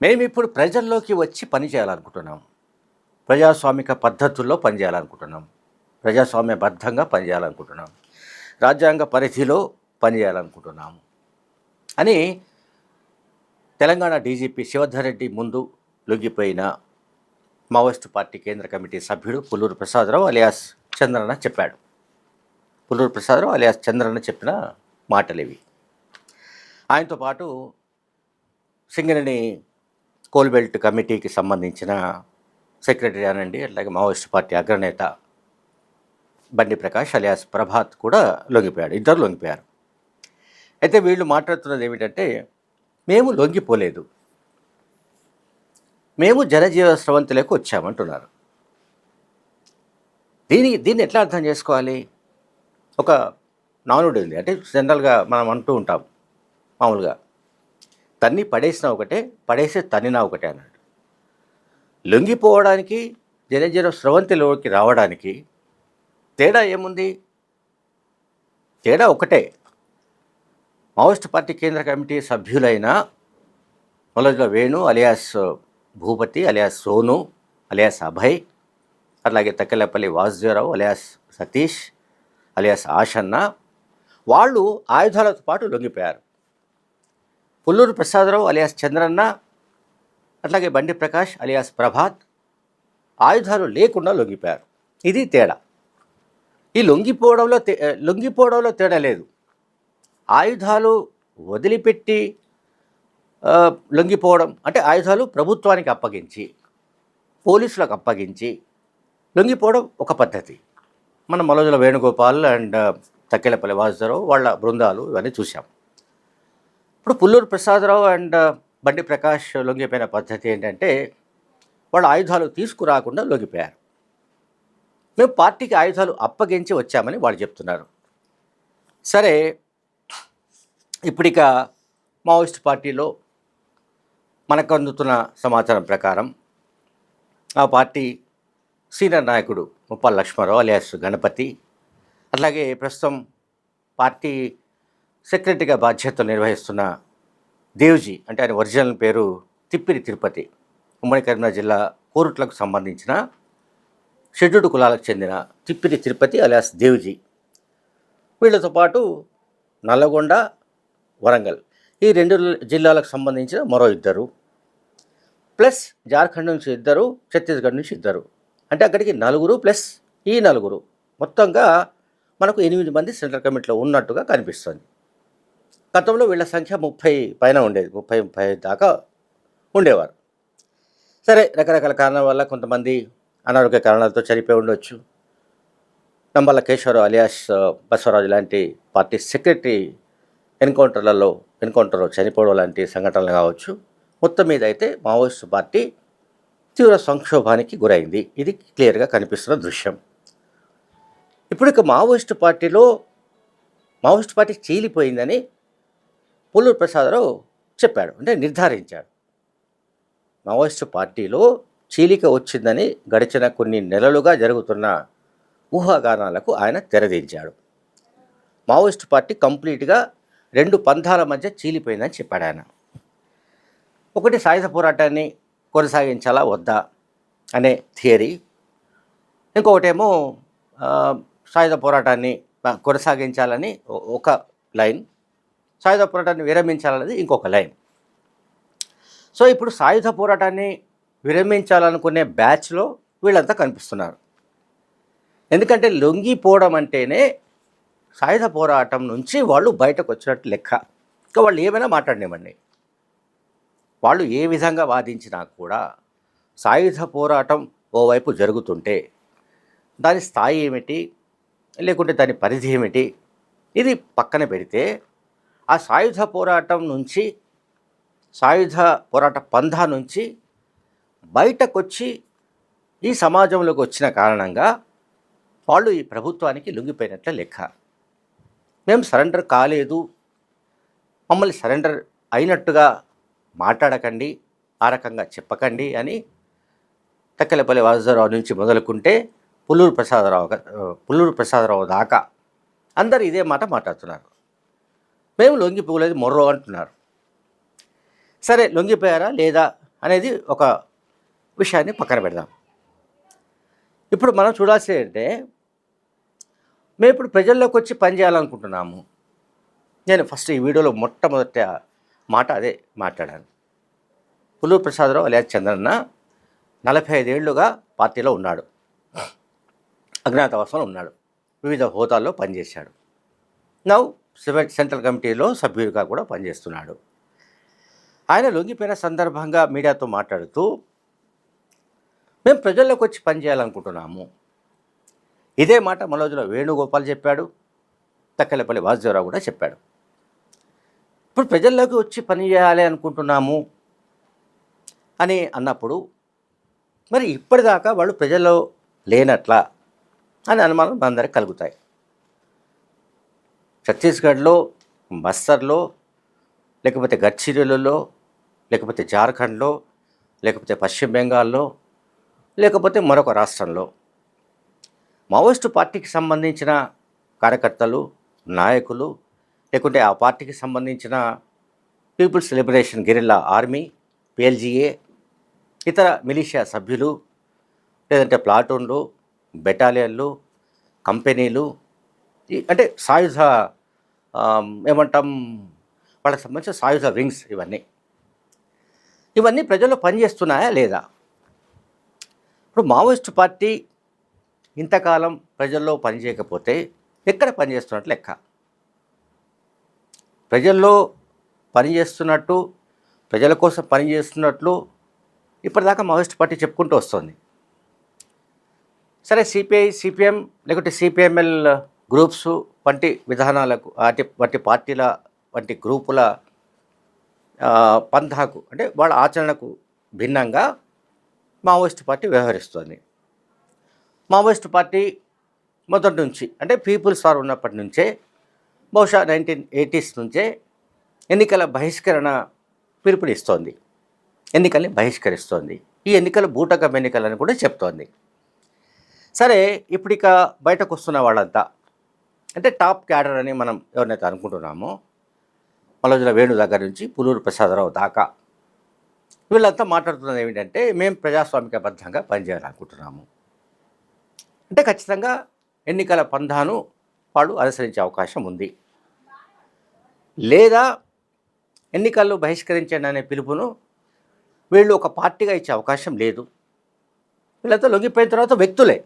మేము ఇప్పుడు ప్రజల్లోకి వచ్చి పని చేయాలనుకుంటున్నాం ప్రజాస్వామిక పద్ధతుల్లో పనిచేయాలనుకుంటున్నాం ప్రజాస్వామ్యబద్ధంగా పనిచేయాలనుకుంటున్నాం రాజ్యాంగ పరిధిలో పనిచేయాలనుకుంటున్నాము అని తెలంగాణ డీజీపీ శివధర్ రెడ్డి ముందు లొంగిపోయిన మావోయిస్టు పార్టీ కేంద్ర కమిటీ సభ్యుడు పుల్లూరు ప్రసాదరావు అలియాస్ చంద్రన్న చెప్పాడు. పుల్లూరు ప్రసాదరావు అలియాస్ చంద్రన్న చెప్పిన మాటలు ఇవి ఆయనతో పాటు సింగరేణి కోల్బెల్ట్ కమిటీకి సంబంధించిన సెక్రటరీ అనండి అట్లాగే మావోయిస్ట్ పార్టీ అగ్రనేత బండి ప్రకాష్ అలియాస్ ప్రభాత్ కూడా లొంగిపోయాడు ఇద్దరు లొంగిపోయారు. అయితే వీళ్ళు మాట్లాడుతున్నది ఏమిటంటే మేము లొంగిపోలేదు. మేము జనజీవ స్రవంతులకు వచ్చామంటున్నారు. దీని దీన్ని ఎట్లా అర్థం చేసుకోవాలి? ఒక నానుడు ఉంది అంటే జనరల్గా మనం అంటూ ఉంటాం మామూలుగా. తన్ని పడేసిన ఒకటే పడేసే తన్నినా ఒకటే అన్నాడు. లొంగిపోవడానికి జనజన స్రవంతిలోకి రావడానికి తేడా ఏముంది? తేడా ఒకటే. మావోయిస్ట్ పార్టీ కేంద్ర committee సభ్యులైన Mallojula Venu alias Bhupathi alias Sonu alias Abhay అలాగే తక్కెలపల్లి వాసుదేవరావు అలియాస్ సతీష్ అలియాస్ ఆశన్న వాళ్ళు ఆయుధాలతో పాటు లొంగిపోయారు. పుల్లూరు ప్రసాదరావు అలియాస్ చంద్రన్న అట్లాగే బండి ప్రకాష్ అలియాస్ ప్రభాత్ ఆయుధాలు లేకుండా లొంగిపోయారు. ఇది తేడా. ఈ లొంగిపోవడంలో తే లొంగిపోవడంలో తేడా లేదు. ఆయుధాలు వదిలిపెట్టి లొంగిపోవడం అంటే ఆయుధాలు ప్రభుత్వానికి అప్పగించి పోలీసులకు అప్పగించి లొంగిపోవడం ఒక పద్ధతి. మన మలోజుల వేణుగోపాల్ అండ్ తక్కెలపల్లి వాసుదేవరావు వాళ్ళ బృందాలు ఇవన్నీ చూసాం ఇప్పుడు పుల్లూరు ప్రసాదరావు అండ్ బండి ప్రకాష్ లొంగిపోయిన పద్ధతి ఏంటంటే వాళ్ళు ఆయుధాలు తీసుకురాకుండా లొంగిపోయారు. మేము పార్టీకి ఆయుధాలు అప్పగించి వచ్చామని వాళ్ళు చెప్తున్నారు. సరే ఇప్పుడిక మావోయిస్ట్ పార్టీలో మనకు అందుతున్న సమాచారం ప్రకారం ఆ పార్టీ సీనియర్ నాయకుడు ముప్పాల లక్ష్మారావు అలియాస్ గణపతి అట్లాగే ప్రస్తుతం పార్టీ సెక్రటరీగా బాధ్యతలు నిర్వహిస్తున్న దేవ్జీ అంటే ఆయన ఒరిజినల్ పేరు తిప్పిరి తిరుపతి ఉమ్మడి కరీంనగర్ జిల్లా కోరుట్లకు సంబంధించిన షెడ్యూల్డ్ కులాలకు చెందిన తిప్పిరి తిరుపతి అలియాస్ దేవ్జీ. వీళ్ళతో పాటు నల్లగొండ వరంగల్ ఈ రెండు జిల్లాలకు సంబంధించిన మరో ఇద్దరు. ప్లస్ జార్ఖండ్ నుంచి ఇద్దరు ఛత్తీస్గఢ్ నుంచి ఇద్దరు. అంటే అక్కడికి నలుగురు ప్లస్ ఈ నలుగురు. మొత్తంగా మనకు ఎనిమిది మంది సెంట్రల్ కమిటీలో ఉన్నట్టుగా కనిపిస్తుంది. గతంలో వీళ్ళ సంఖ్య ముప్పై పైన ఉండేది ముప్పై ముప్పై దాకా ఉండేవారు. సరే రకరకాల కారణాల వల్ల కొంతమంది అనారోగ్య కారణాలతో చనిపోయి ఉండొచ్చు. నంబల్ల కేశవరావు అలియాస్ బసవరాజు లాంటి పార్టీ సెక్రటరీ ఎన్కౌంటర్లలో ఎన్కౌంటర్లో చనిపోవడం లాంటి సంఘటనలు కావచ్చు. మొత్తం మీద అయితే మావోయిస్టు పార్టీ తీవ్ర సంక్షోభానికి గురైంది. ఇది క్లియర్గా కనిపిస్తున్న దృశ్యం. ఇప్పుడు ఇక మావోయిస్టు పార్టీలో మావోయిస్టు పార్టీ చీలిపోయిందని పొల్లూరు ప్రసాదరావు చెప్పాడు అంటే నిర్ధారించాడు. మావోయిస్టు పార్టీలో చీలిక వచ్చిందని గడిచిన కొన్ని నెలలుగా జరుగుతున్న ఊహాగానాలకు ఆయన తెరదించాడు. మావోయిస్టు పార్టీ కంప్లీట్గా రెండు పంథాల మధ్య చీలిపోయిందని చెప్పాడు ఆయన. ఒకటి సాయుధ పోరాటాన్ని కొనసాగించాలా వద్దా అనే థియరీ. ఇంకొకటేమో సాయుధ పోరాటాన్ని కొనసాగించాలని ఒక లైన్. సాయుధ పోరాటాన్ని విరమించాలనేది ఇంకొక లైన్. సో ఇప్పుడు సాయుధ పోరాటాన్ని విరమించాలనుకునే బ్యాచ్లో వీళ్ళంతా కనిపిస్తున్నారు. ఎందుకంటే లొంగిపోవడం అంటేనే సాయుధ పోరాటం నుంచి వాళ్ళు బయటకు వచ్చినట్టు లెక్క. ఇంకా వాళ్ళు ఏమైనా మాట్లాడినివ్వండి. వాళ్ళు ఏ విధంగా వాదించినా కూడా సాయుధ పోరాటం ఓవైపు జరుగుతుంటే దాని స్థాయి ఏమిటి? లేకుంటే దాని పరిధి ఏమిటి? ఇది పక్కన పెడితే ఆ సాయుధ పోరాటం నుంచి సాయుధ పోరాట పంధా నుంచి బయటకొచ్చి ఈ సమాజంలోకి వచ్చిన కారణంగా వాళ్ళు ఈ ప్రభుత్వానికి లొంగిపోయినట్ల లెక్క. మేము సరెండర్ కాలేదు. మమ్మల్ని సరెండర్ అయినట్టుగా మాట్లాడకండి ఆ రకంగా చెప్పకండి అని తక్కలపల్లి వాసుదేవరావు నుంచి మొదలుకుంటే పుల్లూరు ప్రసాదరావు పుల్లూరు ప్రసాదరావు దాకా అందరు ఇదే మాట మాట్లాడుతున్నారు. మేము లొంగిపోలేదు మొర్రో అంటున్నారు. సరే లొంగిపోయారా లేదా అనేది ఒక విషయాన్ని పక్కన పెడదాం. ఇప్పుడు మనం చూడాల్సి అంటే మేము ఇప్పుడు ప్రజల్లోకి వచ్చి పని చేయాలనుకుంటున్నాము. నేను ఫస్ట్ ఈ వీడియోలో మొట్టమొదట మాట అదే మాట్లాడాను. పుల్లూరు ప్రసాదరావు అలియాస్ చంద్రన్న నలభై ఐదేళ్ళుగా పార్టీలో ఉన్నాడు. అజ్ఞాతవాసంలో ఉన్నాడు. వివిధ హోదాల్లో పనిచేశాడు. నౌ సెంట్రల్ కమిటీలో సభ్యుడిగా కూడా పనిచేస్తున్నాడు. ఆయన లొంగిపోయిన సందర్భంగా మీడియాతో మాట్లాడుతూ మేము ప్రజల్లోకి వచ్చి పనిచేయాలనుకుంటున్నాము ఇదే మాట మనోజులో వేణుగోపాల్ చెప్పాడు తక్కలపల్లి వాసుదేవరావు కూడా చెప్పాడు. ఇప్పుడు ప్రజల్లోకి వచ్చి పని చేయాలి అనుకుంటున్నాము అని అన్నప్పుడు మరి ఇప్పటిదాకా వాళ్ళు ప్రజల్లో లేనట్లా అని అనుమానం మనందరికి కలుగుతాయి. ఛత్తీస్గఢ్లో బస్తర్లో లేకపోతే గడ్చిరోలలో లేకపోతే జార్ఖండ్లో లేకపోతే పశ్చిమ బెంగాల్లో లేకపోతే మరొక రాష్ట్రంలో. మావోయిస్టు పార్టీకి సంబంధించిన కార్యకర్తలు నాయకులు లేకుంటే ఆ పార్టీకి సంబంధించిన people's liberation guerrilla army PLGA ఇతర మిలిషియా సభ్యులు లేదంటే ప్లాటూన్లు బెటాలియన్లు కంపెనీలు ఈ- అంటే సాయుధ ఏమంటాం వాళ్ళకి సంబంధించిన సాయుధ వింగ్స్ ఇవన్నీ. ఇవన్నీ ప్రజల్లో పనిచేస్తున్నాయా లేదా? ఇప్పుడు మావోయిస్టు పార్టీ ఇంతకాలం ప్రజల్లో పనిచేయకపోతే ఎక్కడ పనిచేస్తున్నట్లు లెక్క? ప్రజల్లో పనిచేస్తున్నట్టు ప్రజల కోసం పనిచేస్తున్నట్లు ఇప్పటిదాకా మావోయిస్ట్ పార్టీ చెప్పుకుంటూ వస్తుంది. సరే సిపిఐ సిపిఎం లేకుంటే సిపిఎంఎల్ గ్రూప్స్ వంటి విధానాలకు వాటి వంటి పార్టీల వంటి గ్రూపుల ఆ, పంథాకు అంటే వాళ్ళ ఆచరణకు భిన్నంగా మావోయిస్ట్ పార్టీ వ్యవహరిస్తుంది. మావోయిస్ట్ పార్టీ మొదటి నుంచి అంటే పీపుల్స్ వార్ ఉన్నప్పటి నుంచే బహుశా నైన్టీన్ ఎయిటీస్ నుంచే ఎన్నికల బహిష్కరణ పిలుపునిస్తోంది. ఎన్నికల్ని బహిష్కరిస్తోంది. ఈ ఎన్నికలు బూటకం ఎన్నికలని కూడా చెప్తోంది. సరే ఇప్పుడిక బయటకు వస్తున్న వాళ్ళంతా అంటే టాప్ క్యాడర్ అని మనం ఎవరినైతే అనుకుంటున్నామో మలోజుల వేణు దగ్గర నుంచి పులూరు ప్రసాదరావు దాకా వీళ్ళంతా మాట్లాడుతున్నది ఏమిటంటే మేము ప్రజాస్వామికబద్ధంగా పనిచేయాలనుకుంటున్నాము అంటే ఖచ్చితంగా ఎన్నికల పంధాను వాళ్ళు అనుసరించే అవకాశం ఉంది. లేదా ఎన్నికల్లో బహిష్కరించండి అనే పిలుపును వీళ్ళు ఒక పార్టీగా ఇచ్చే అవకాశం లేదు. వీళ్ళంతా లొంగిపోయిన తర్వాత వ్యక్తులే.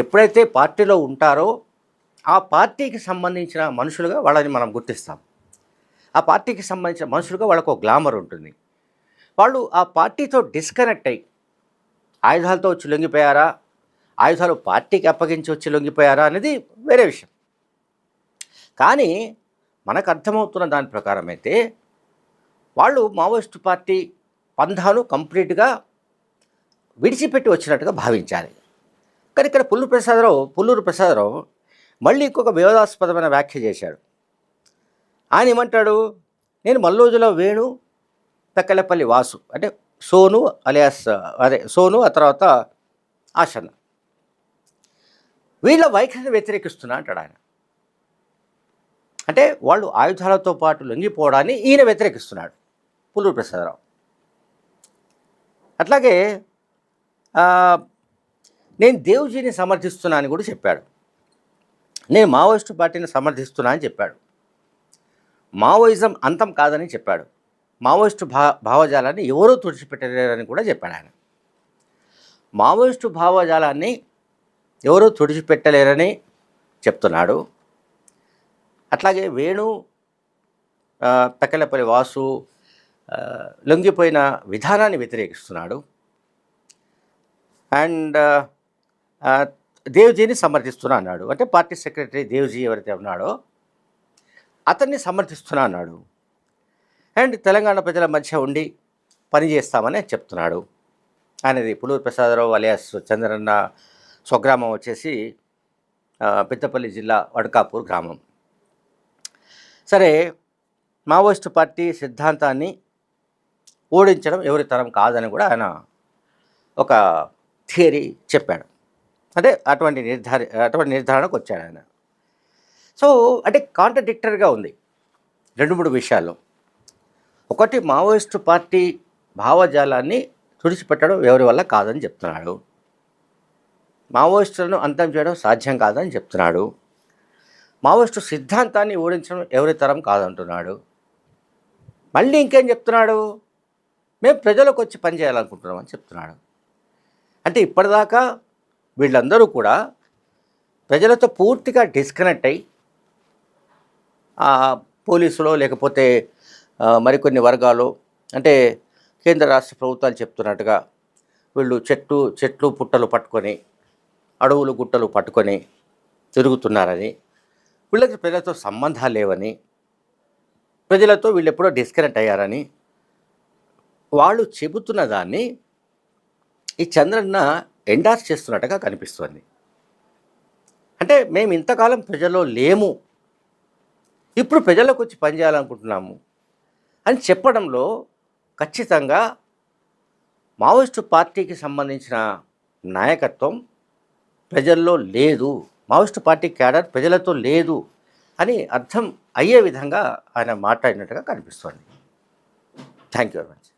ఎప్పుడైతే పార్టీలో ఉంటారో ఆ పార్టీకి సంబంధించిన మనుషులుగా వాళ్ళని మనం గుర్తిస్తాం. ఆ పార్టీకి సంబంధించిన మనుషులుగా వాళ్ళకు ఒక గ్లామర్ ఉంటుంది. వాళ్ళు ఆ పార్టీతో డిస్కనెక్ట్ అయ్యి ఆయుధాలతో వచ్చి లొంగిపోయారా? ఆయుధాలు పార్టీకి అప్పగించి వచ్చి లొంగిపోయారా అనేది వేరే విషయం. కానీ మనకు అర్థమవుతున్న దాని ప్రకారం అయితే వాళ్ళు మావోయిస్టు పార్టీ పంధాను కంప్లీట్గా విడిచిపెట్టి వచ్చినట్టుగా భావించాలి. కానీ ఇక్కడ పుల్లూరు ప్రసాదరావు పుల్లూరు ప్రసాదరావు మళ్ళీ ఇంకొక వివాదాస్పదమైన వ్యాఖ్య చేశాడు. ఆయన ఏమంటాడు? నేను మల్లోజుల వేణు పెక్కలపల్లి వాసు అంటే సోను అలియాస్ అదే సోను ఆ తర్వాత ఆశన్న. వీళ్ళ వైఖరిని వ్యతిరేకిస్తున్నా అంటాడు ఆయన. అంటే వాళ్ళు ఆయుధాలతో పాటు లొంగిపోవడాన్ని ఈయన వ్యతిరేకిస్తున్నాడు పుల్లూరు ప్రసాదరావు. అట్లాగే నేను దేవుజీని సమర్థిస్తున్నా అని కూడా చెప్పాడు. నేను మావోయిస్టు పార్టీని సమర్థిస్తున్నా అని చెప్పాడు. మావోయిజం అంతం కాదని చెప్పాడు. మావోయిస్టు భా భావజాలాన్ని ఎవరూ తుడిచిపెట్టలేరని కూడా చెప్పాడు ఆయన. మావోయిస్టు భావజాలాన్ని ఎవరూ తుడిచిపెట్టలేరని చెప్తున్నాడు. అట్లాగే వేణు పెక్కలపల్లి వాసు లొంగిపోయిన విధానాన్ని వ్యతిరేకిస్తున్నాడు. అండ్ దేవ్జీని సమర్థిస్తున్నా అన్నాడు. అంటే పార్టీ సెక్రటరీ దేవ్జీ ఎవరైతే ఉన్నాడో అతన్ని సమర్థిస్తున్నా అన్నాడు. అండ్ తెలంగాణ ప్రజల మధ్య ఉండి పని చేస్తామని చెప్తున్నాడు. ఆయనది పులూరు ప్రసాదరావు అలియాస్ చంద్రన్న స్వగ్రామం వచ్చేసి పెద్దపల్లి జిల్లా వడకాపూర్ గ్రామం. సరే మావోయిస్టు పార్టీ సిద్ధాంతాన్ని ఓడించడం ఎవరి తరం కాదని కూడా ఆయన ఒక థియరీ చెప్పాడు. అదే అటువంటి నిర్ధారి అటువంటి నిర్ధారణకు వచ్చాడు ఆయన. సో అంటే కాంట్రడిక్టరీగా ఉంది రెండు మూడు విషయాల్లో. ఒకటి మావోయిస్టు పార్టీ భావజాలాన్ని తుడిచిపెట్టడం ఎవరి వల్ల కాదని చెప్తున్నాడు. మావోయిస్టులను అంతం చేయడం సాధ్యం కాదని చెప్తున్నాడు. మావోయిస్టు సిద్ధాంతాన్ని ఓడించడం ఎవరి తరం కాదంటున్నాడు. మళ్ళీ ఇంకేం చెప్తున్నాడు? మేము ప్రజలకు వచ్చి పని చేయాలనుకుంటున్నామని చెప్తున్నాడు. అంటే ఇప్పటిదాకా వీళ్ళందరూ కూడా ప్రజలతో పూర్తిగా డిస్కనెక్ట్ అయ్యి ఆ, పోలీసులో లేకపోతే మరికొన్ని వర్గాలు అంటే కేంద్ర రాష్ట్ర ప్రభుత్వాలు చెప్తున్నట్టుగా వీళ్ళు చెట్టు చెట్లు పుట్టలు పట్టుకొని అడవులు గుట్టలు పట్టుకొని తిరుగుతున్నారని వీళ్ళకి ప్రజలతో సంబంధాలు లేవని ప్రజలతో వీళ్ళు ఎప్పుడో డిస్కనెక్ట్ అయ్యారని వాళ్ళు చెబుతున్న దాన్ని ఈ చంద్రన్న ఎండార్స్ చేస్తున్నట్టుగా కనిపిస్తుంది. అంటే మేము ఇంతకాలం ప్రజల్లో లేము. ఇప్పుడు ప్రజలకు వచ్చి పనిచేయాలనుకుంటున్నాము అని చెప్పడంలో ఖచ్చితంగా మావోయిస్టు పార్టీకి సంబంధించిన నాయకత్వం ప్రజల్లో లేదు. మావోయిస్టు పార్టీ క్యాడర్ ప్రజలతో లేదు అని అర్థం అయ్యే విధంగా ఆయన మాట్లాడినట్టుగా కనిపిస్తోంది. Thank you very much